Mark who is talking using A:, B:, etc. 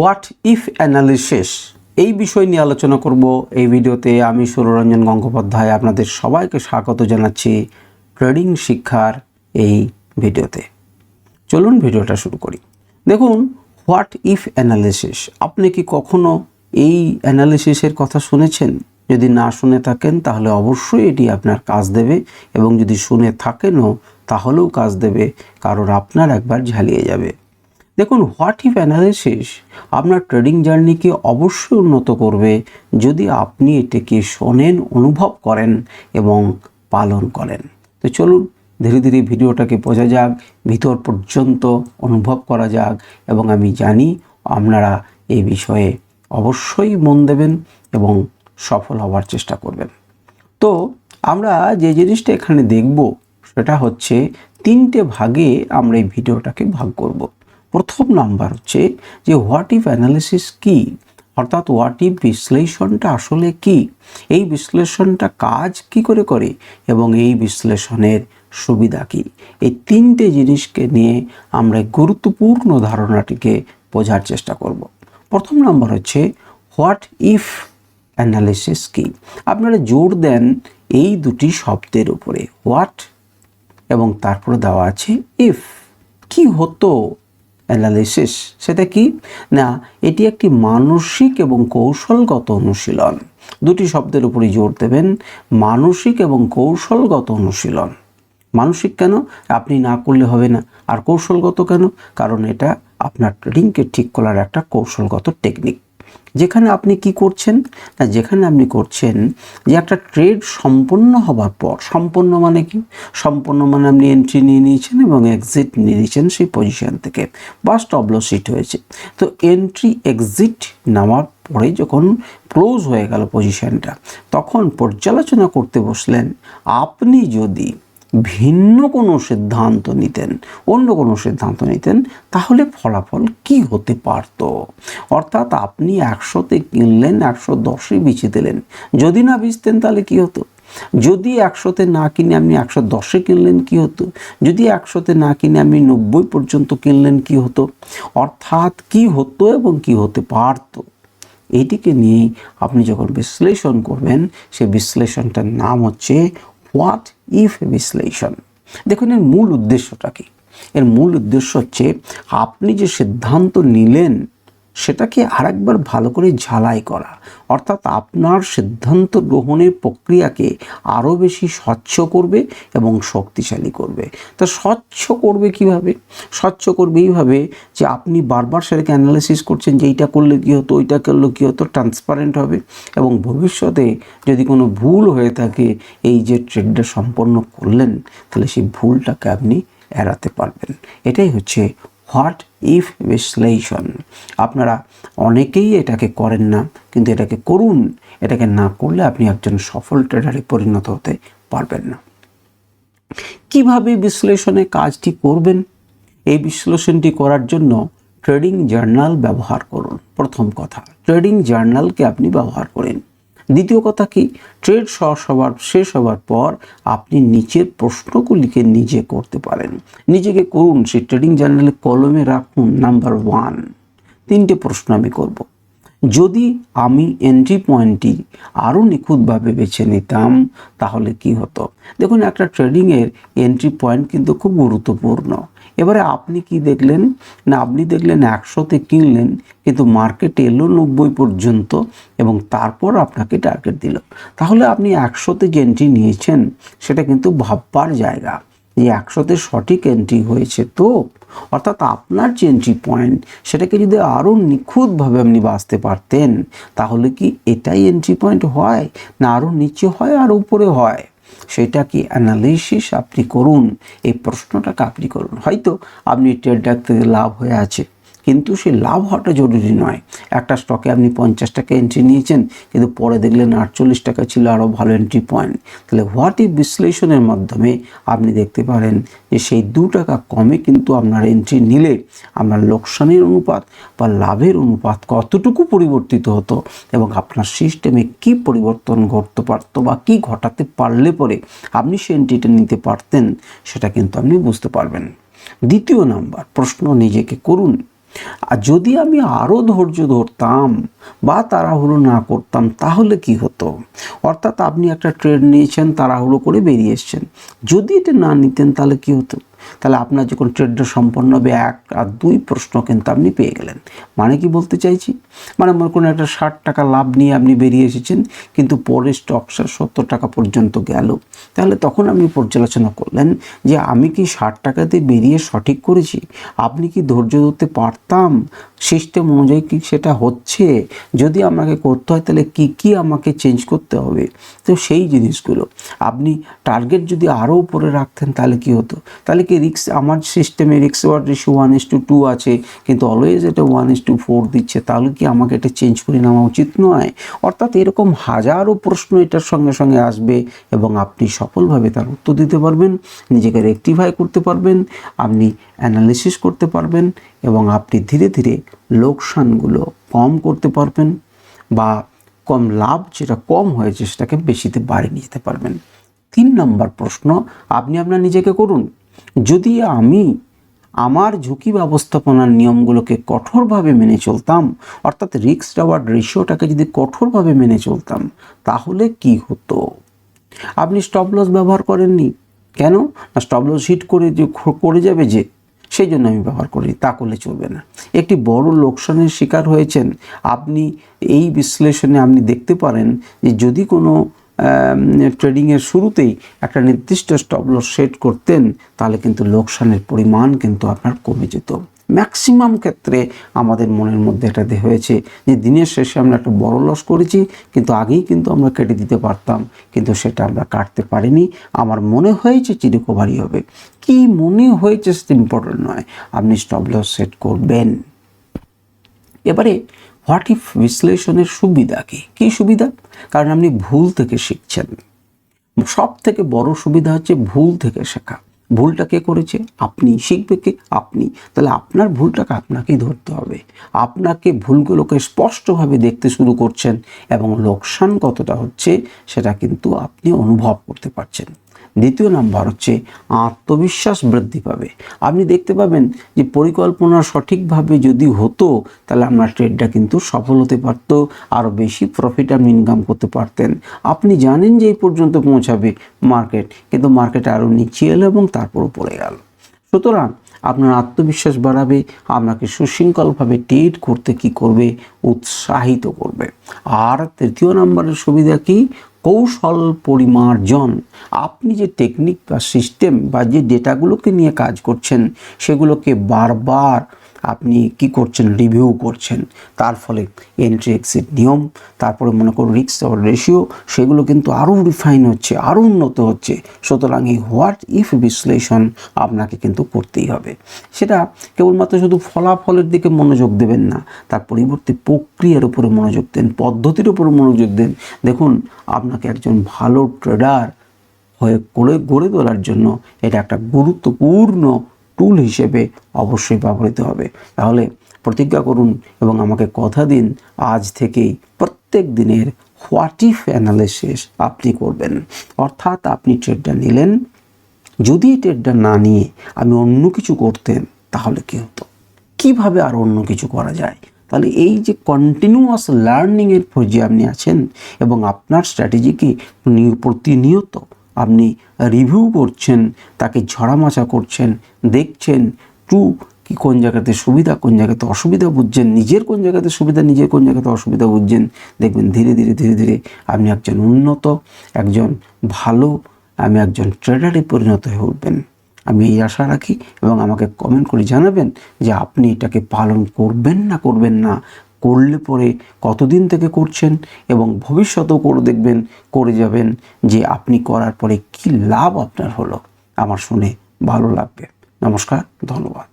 A: What if analysis এই বিষয় নিয়ে আলোচনা করব। এই ভিডিওতে আমি সুররঞ্জন গঙ্গোপাধ্যায় আপনাদের সবাইকে স্বাগত জানাচ্ছি ট্রেডিং শিক্ষার এই ভিডিওতে। চলুন ভিডিওটা শুরু করি। দেখুন হোয়াট ইফ অ্যানালিসিস আপনি কি কখনো এই অ্যানালিসিসের কথা শুনেছেন? যদি না শুনে থাকেন, তাহলে অবশ্যই এটি আপনার কাজ দেবে এবং যদি শুনে থাকেনও, তাহলেও কাজ দেবে। কারণ আপনার একবার ঝালিয়ে যাবে। দেখুন হোয়াট ইফ অ্যানালিসিস আপনার ট্রেডিং জার্নিকে অবশ্যই উন্নত করবে যদি আপনি এটাকে শোনেন, অনুভব করেন এবং পালন করেন। তো চলুন, ধীরে ধীরে ভিডিওটাকে বোঝা যাক, ভিতর পর্যন্ত অনুভব করা যাক এবং আমি জানি আপনারা এই বিষয়ে অবশ্যই মন দেবেন এবং সফল হওয়ার চেষ্টা করবেন। তো আমরা যে জিনিসটা এখানে দেখব, সেটা হচ্ছে তিনটে ভাগে আমরা এই ভিডিওটাকে ভাগ করব। প্রথম নাম্বার হচ্ছে যে হোয়াট ইফ অ্যানালিসিস কি? অর্থাৎ হোয়াট ইফ বিশ্লেষণটা আসলে কি? এই বিশ্লেষণটা কাজ কি করে করে? এবং এই বিশ্লেষণের সুবিধা কি? এই তিনটে জিনিসকে নিয়ে আমরা গুরুত্বপূর্ণ ধারণাটিকে বোঝার চেষ্টা করব। প্রথম নাম্বার হচ্ছে হোয়াট ইফ অ্যানালিসিস কি? আপনারা জোর দেন এই দুটি শব্দের উপরে হোয়াট এবং তারপরে দেওয়া আছে ইফ কি হতো? অ্যানালিসিস সেটা কি? না, এটি একটি মানসিক এবং কৌশলগত অনুশীলন। দুটি শব্দের উপরে জোর দেবেন, মানসিক এবং কৌশলগত অনুশীলন। মানসিক কেন? আপনি না করলে হবে না। আর কৌশলগত কেন? কারণ এটা আপনার ট্রেডিংকে ঠিক করার একটা কৌশলগত টেকনিক যেখানে আপনি কি করছেন? না, যেখানে আপনি করছেন যে একটা ট্রেড সম্পন্ন হবার পর, সম্পন্ন মানে কি? সম্পন্ন মানে আপনি এন্ট্রি নিয়ে নিয়েছেন এবং এক্সিট নিয়ে নিয়েছেন সেই পজিশন থেকে। বা স্টবলস হিট হয়েছে। তো এন্ট্রি এক্সিট নেওয়ার পরে যখন ক্লোজ হয়ে গেল পজিশনটা তখন পর্যালোচনা করতে বসলেন, আপনি যদি ভিন্ন কোনো সিদ্ধান্ত নিতেন, অন্য কোনো সিদ্ধান্ত নিতেন, তাহলে ফলাফল কি হতে পারত? অর্থাৎ আপনি একশোতে কিনলেন, একশো দশে বিছে দিলেন। যদি না বেচতেন তাহলে কি হতো? যদি একশোতে না কিনে আপনি একশো দশে কিনলেন, কি হতো? যদি একশোতে না কিনে আপনি নব্বই পর্যন্ত কিনলেন, কি হতো? অর্থাৎ কি হতো এবং কি হতে পারতো? এটিকে নিয়েই আপনি যখন বিশ্লেষণ করবেন সেই বিশ্লেষণটার নাম হচ্ছে হোয়াট ইফ বিশ্লেষণ? দেখুন, এর মূল উদ্দেশ্যটা কি? এর মূল উদ্দেশ্য হচ্ছে, আপনি যে সিদ্ধান্ত নিলেন সেটাকে আরেকবার ভালো করে ঝালাই করা। অর্থাৎ আপনার সিদ্ধান্ত গ্রহণের প্রক্রিয়াকে আরও বেশি স্বচ্ছ করবে এবং শক্তিশালী করবে। তা স্বচ্ছ করবে কীভাবে? স্বচ্ছ করবে এইভাবে যে আপনি বারবার সেটাকে অ্যানালিসিস করছেন যে এইটা করলে কী হতো, ওইটা করলে কী হতো ট্রান্সপারেন্ট হবে এবং ভবিষ্যতে যদি কোনো ভুল হয়ে থাকে, এই যে ট্রেডটা সম্পন্ন করলেন, তাহলে সেই ভুলটাকে আপনি এড়াতে পারবেন। এটাই হচ্ছে হোয়াট ইফ বিশ্লেষণ? আপনারা অনেকেই এটাকে করেন না, কিন্তু এটাকে করুন। এটাকে না করলে আপনি একজন সফল ট্রেডারে পরিণত হতে পারবেন না। কীভাবে বিশ্লেষণে কাজটি করবেন? এই বিশ্লেষণটি করার জন্য ট্রেডিং জার্নাল ব্যবহার করুন। প্রথম কথা ট্রেডিং জার্নালকে আপনি ব্যবহার করেন। দ্বিতীয় কথা কি? ট্রেড শেষ হওয়ার শেষ হওয়ার পর আপনি নিচের প্রশ্নগুলিকে নিজে করতে পারেন। নিজেকে করুন, সেই ট্রেডিং জার্নালে কলমে রাখুন নাম্বার ওয়ান তিনটে প্রশ্ন আমি করব। যদি আমি এন্ট্রি পয়েন্টটি আরও নিখুঁতভাবে বেছে নিতাম, তাহলে কি হতো? দেখুন, একটা ট্রেডিংয়ের এন্ট্রি পয়েন্ট কিন্তু খুব গুরুত্বপূর্ণ। এবারে আপনি কি দেখলেন? না, আপনি দেখলেন একশোতে কিনলেন, কিন্তু মার্কেট এলো নব্বই পর্যন্ত এবং তারপর আপনাকে টার্গেট দিল। তাহলে আপনি একশোতে যে এন্ট্রি নিয়েছেন, সেটা কিন্তু ভাববার জায়গা। যে একশোতে সঠিক এন্ট্রি হয়েছে তো? অর্থাৎ আপনার যে এন্ট্রি পয়েন্ট সেটাকে যদি আরও নিখুঁতভাবে আপনি বাঁচতে পারতেন, তাহলে কি এটাই এন্ট্রি পয়েন্ট হয়? না আরও নিচে হয়, আর উপরে হয়? সেটা কি অ্যানালিসিস আপনি করুন? এই প্রশ্নটাকে আপনি করুন। হয়তো আপনি ট্রেড থেকে লাভ হয়ে আছে। কিন্তু সেই লাভ হওয়াটা জরুরি নয়। একটা স্টকে আপনি পঞ্চাশ টাকা এন্ট্রি নিয়েছেন, কিন্তু পরে দেখলেন আটচল্লিশ টাকা ছিল আরও ভালো এন্ট্রি পয়েন্ট তাহলে হোয়াট ইফ বিশ্লেষণের মাধ্যমে আপনি দেখতে পারেন যে সেই দু টাকা কমে কিন্তু আপনার এন্ট্রি নিলে আপনার লোকসানের অনুপাত বা লাভের অনুপাত কতটুকু পরিবর্তিত হতো এবং আপনার সিস্টেমে কি পরিবর্তন ঘটতে পারতো বা কি ঘটাতে পারলে পরে আপনি সেই এন্ট্রিটা নিতে পারতেন, সেটা কিন্তু আপনি বুঝতে পারবেন। দ্বিতীয় নাম্বার, প্রশ্ন নিজেকে করুন। আর যদি আমি আরও ধৈর্য ধরতাম বা তাড়াহুড়ো না করতাম, তাহলে কি হতো? অর্থাৎ আপনি একটা ট্রেড নিয়েছেন, তাড়াহুড়ো করে বেরিয়ে এসছেন। যদি এটা না নিতেন, তাহলে কি হতো? তাহলে আপনার যখন ট্রেডটা সম্পন্ন হবে, এক আর দুই প্রশ্ন কিন্তু আপনি পেয়ে গেলেন। মানে কি বলতে চাইছি? মানে আমার কোনো একটা ষাট টাকা লাভ নিয়ে আপনি বেরিয়ে এসেছেন, কিন্তু পরে স্টকসা সত্তর টাকা পর্যন্ত গেল। তাহলে তখন আপনি পর্যালোচনা করলেন যে আমি কি ষাট টাকাতে বেরিয়ে সঠিক করেছি? আপনি কি ধৈর্য ধরতে পারতাম? সিস্টেম অনুযায়ী কি সেটা হচ্ছে? যদি আমাকে করতে হয়, তাহলে কি কি আমাকে চেঞ্জ করতে হবে? তো সেই জিনিসগুলো। আপনি টার্গেট যদি আরও উপরে রাখতেন, তাহলে কি হতো? তাহলে কি রিক্স আমার সিস্টেমে রিক্স reward ratio one is to two আছে, কিন্তু অলওয়েজ এটা ওয়ান ইস টু ফোর দিচ্ছে, তাহলে কি আমাকে এটা চেঞ্জ করে নেওয়া উচিত নয়? অর্থাৎ এরকম হাজারো প্রশ্ন এটার সঙ্গে সঙ্গে আসবে এবং আপনি সফলভাবে তার উত্তর দিতে পারবেন, নিজেকে রেকটিফাই করতে পারবেন, আপনি অ্যানালিসিস করতে পারবেন এবং আপনি ধীরে ধীরে লোকসানগুলো কম করতে পারবেন বা কম লাভ যেটা কম হয়েছে সেটাকে বেশিতে বাড়িয়ে নিয়ে যেতে পারবেন। তিন নম্বর প্রশ্ন, আপনি আপনার নিজেকে করুন। যদি আমি আমার ঝুঁকি ব্যবস্থাপনার নিয়মগুলোকে কঠোরভাবে মেনে চলতাম, অর্থাৎ রিক্স রাওয়ার্ড রেশিওটাকে যদি কঠোরভাবে মেনে চলতাম, তাহলে কি হতো? আপনি স্টপ লস ব্যবহার করেননি। কেন? না স্টপ লস হিট করে যে করে যাবে যে সেই জন্য আমি ব্যবহার করি তা করলে চলবে না। একটি বড় লোকসানের শিকার হয়েছেন। আপনি এই বিশ্লেষণে আপনি দেখতে পারেন যে, যদি কোনো ট্রেডিংয়ের শুরুতেই একটা নির্দিষ্ট স্টপ সেট করতেন, তাহলে কিন্তু লোকসানের পরিমাণ কিন্তু আপনার কমে যেত। ম্যাক্সিমাম ক্ষেত্রে আমাদের মনের মধ্যে এটা হয়েছে যে, দিনের শেষে আমরা একটা বড় লস করেছি, কিন্তু আগেই কিন্তু আমরা কেটে দিতে পারতাম, কিন্তু সেটা আমরা কাটতে পারিনি। আমার মনে হয়েছে যে রিকভারি হবে। কি মনে হয়েছে সেটা ইম্পর্টেন্ট নয়, আপনি স্টপ সেট করবেন। এবারে হোয়াট ইফ বিশ্লেষণের সুবিধা কী? কী সুবিধা? কারণ আপনি ভুল থেকে শিখছেন। সব থেকে বড় সুবিধা হচ্ছে ভুল থেকে শেখা। ভুলটা কে করেছে? আপনি শিখবে কে? আপনি। তাহলে আপনার ভুলটাকে আপনাকেই ধরতে হবে। আপনাকে ভুলগুলোকে স্পষ্টভাবে দেখতে শুরু করছেন এবং লোকসান কতটা হচ্ছে সেটা কিন্তু আপনি অনুভব করতে পারছেন। দ্বিতীয় নাম্বার হচ্ছে আত্মবিশ্বাস বৃদ্ধি পাবে। আপনি দেখতে পাবেন যে পরিকল্পনা সঠিকভাবে যদি হতো, তাহলে আপনার ট্রেডটা কিন্তু সফল হতে পারতো, আরও বেশি প্রফিট আপনি ইনকাম করতে পারতেন। আপনি জানেন যে এই পর্যন্ত পৌঁছাবে মার্কেট কিন্তু মার্কেট আরও নিচে এলো এবং তারপর পড়ে গেল। সুতরাং আপনার আত্মবিশ্বাস বাড়াবে, আপনাকে সুশৃঙ্খলভাবে ট্রেড করতে কি করবে? উৎসাহিত করবে। আর তৃতীয় নম্বরের সুবিধা কি? কৌশল পরিমার্জন। আপনি যে টেকনিক বা সিস্টেম বা যে ডেটাগুলোকে নিয়ে কাজ করছেন, সেগুলোকে বারবার আপনি কি করছেন রিভিউ করছেন, তার ফলে এন্ট্রি এক্সিট নিয়ম, তারপরে মনে করুন রিক্স অর রেশিও সেগুলো কিন্তু আরও রিফাইন হচ্ছে, আরও উন্নত হচ্ছে। সুতরাং এই হোয়াট ইফ বিশ্লেষণ আপনাকে কিন্তু করতেই হবে। সেটা কেবলমাত্র শুধু ফলাফলের দিকে মনোযোগ দেবেন না, তার পরিবর্তে প্রক্রিয়ার উপরে মনোযোগ দেন, পদ্ধতির উপরে মনোযোগ দেন। দেখুন, আপনাকে একজন ভালো ট্রেডার হয়ে করে গড়ে তোলার জন্য এটা একটা গুরুত্বপূর্ণ টুল হিসেবে অবশ্যই ব্যবহৃত হবে। তাহলে প্রতিজ্ঞা করুন এবং আমাকে কথা দিন। আজ থেকেই প্রত্যেক দিনের হোয়াট ইফ অ্যানালিসিস আপনি করবেন। অর্থাৎ আপনি ট্রেডটা নিলেন। যদি ট্রেডটা না নিয়ে আমি অন্য কিছু করতেন তাহলে কী হতো? কীভাবে আর অন্য কিছু করা যায়? তাহলে এই যে কন্টিনিউয়াস লার্নিংয়ের পর্যায়ে আপনি আছেন এবং আপনার স্ট্র্যাটেজিকে প্রতিনিয়ত আপনি রিভিউ করছেন, তাকে ঝড়ামাচা করছেন, দেখছেন, টু, কি কোন জায়গাতে সুবিধা, কোন জায়গাতে অসুবিধা বুঝছেন, নিজের কোন জায়গাতে সুবিধা, নিজের কোন জায়গাতে অসুবিধা বুঝছেন, দেখবেন ধীরে ধীরে ধীরে ধীরে আপনি একজন উন্নত, একজন ভালো, আমি একজন ট্রেডারে পরিণত হয়ে উঠবেন। আমি এই আশা রাখি এবং আমাকে কমেন্ট করে জানাবেন যে আপনি এটাকে পালন করবেন না করবেন না করলে পরে কতদিন থেকে করছেন এবং ভবিষ্যতেও করে দেখবেন, করে যাবেন যে আপনি করার পরে কি লাভ আপনার হলো। আমার শুনে ভালো লাগবে। নমস্কার, ধন্যবাদ।